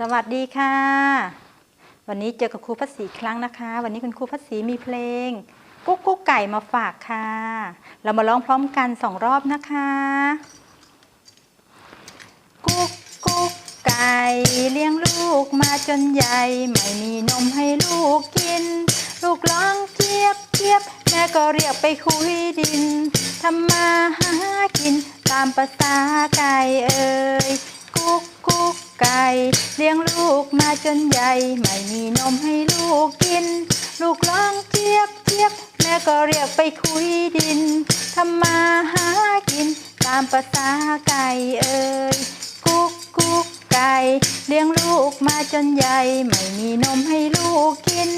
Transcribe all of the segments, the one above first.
สวัสดีค่ะ วันนี้เจอกับครูพัศรีครั้งนะคะ วันนี้คุณครูพัศรีมีเพลง กุ๊กกุ๊กไก่มาฝากค่ะ เรามาร้องพร้อมกันสองรอบนะคะ กุ๊กกุ๊กไก่เลี้ยงลูกมาจนใหญ่ ไม่มีนมให้ลูกกิน ลูกร้อง ก็เรียกไปคุยดินทำมาหากิน ตามภาษาไก่เอ่ยกุ๊กกุ๊กไก่เลี้ยงลูกมาจนใหญ่ ไม่มีนมให้ลูกกิน ลูกร้องเจี๊ยบเจี๊ยบแม่ก็เรียกไปคุยดินทำมาหากิน ตามภาษาไก่เอ่ยกุ๊กกุ๊กไก่เลี้ยงลูกมาจนใหญ่ ไม่มีนมให้ลูกกิน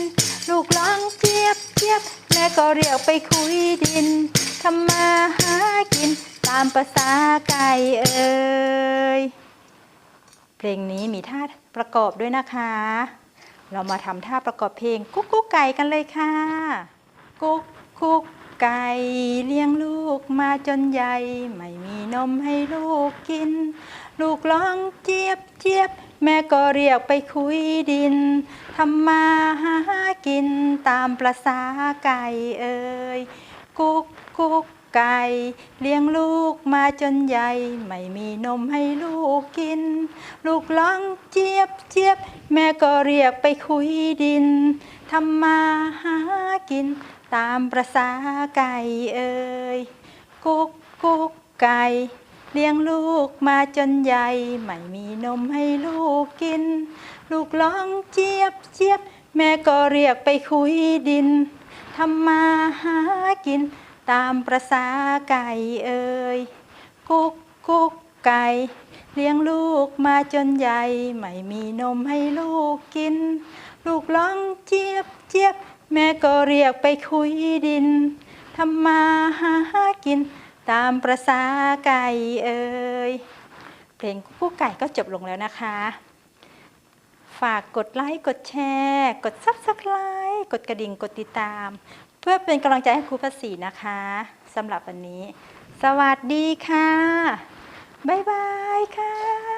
ลูกร้องเจี๊ยบเจี๊ยบแม่ก็เรียกไปคุยดินทำมาหากินตามภาษาไก่เอ่ยเพลงนี้มีท่าประกอบด้วยนะคะ เรามาทำท่าประกอบเพลงกุ๊กกุ๊กไก่กันเลยค่ะ กุ๊กกุ๊กไก่เลี้ยงลูกมาจนใหญ่ ไม่มีนมให้ลูกกิน ลูกร้องเจี๊ยบเจี๊ยบ แม่ก็เรียกไปคุยดินทำมาหา กินตามประษาไก่เอ่ยกุ๊กกุ๊กไก่เลี้ยงลูกมาจนใหญ่ ไม่มีนมให้ลูกกิน ลูกร้องเจี๊ยบเจี๊ยบ แม่ก็เรียกไปคุยดินทำมาหากิน ตามประษาไก่เอ่ยกุ๊กกุ๊กไก่เลี้ยงลูกมาจนใหญ่ ไม่มีนมให้ลูกกิน ลูกร้องเจี๊ยบเจี๊ยบ แม่ก็เรียกไปคุยดินทำมาหากิน ตามประษาไก่เอ่ยกุ๊กกุ๊กไก่ เลี้ยงลูกมาจนใหญ่ ไม่มีนมให้ลูกกิน ลูกร้องเจี๊ยบเจี๊ยบ แม่ก็เรียกไปคุยดินทำมาหากิน ตามประษาไก่เอ่ยเพลงกู้ไก่ก็จบลงแล้วนะคะ ฝากกดไลค์กดแชร์ กดซับสไคร b e กดกระดิ่งกดติดตาม เพื่อเป็นกำลังใจให้ครูภาษีนะคะสำหรับวันนี้ สวัสดีค่ะ บ๊ายบายค่ะ